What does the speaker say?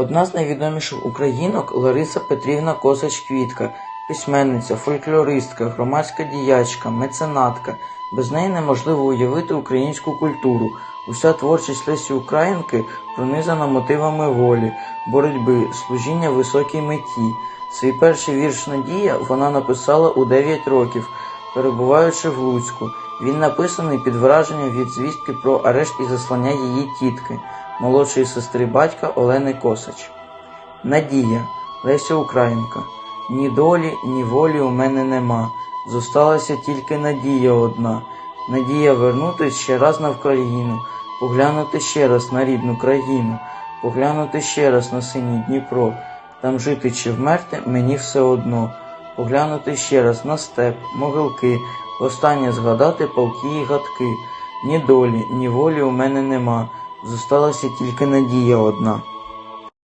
Одна з найвідоміших українок Лариса Петрівна Косач-Квітка, письменниця, фольклористка, громадська діячка, меценатка. Без неї неможливо уявити українську культуру. Уся творчість Лесі Українки пронизана мотивами волі, боротьби, служіння високій меті. Свій перший вірш Надія вона написала у 9 років, перебуваючи в Луцьку. Він написаний під враженням від звістки про арешт і заслання її тітки, молодшої сестри батька Олени Косач. Надія, Леся Українка. Ні долі, ні волі у мене нема. Зосталася тільки надія одна. Надія вернутись ще раз на Вкраїну, поглянути ще раз на рідну країну, поглянути ще раз на синій Дніпро. Там жити чи вмерти мені все одно. Поглянути ще раз на степ, могилки, останнє згадати полки і гадки. Ні долі, ні волі у мене нема. Зосталася тільки надія одна.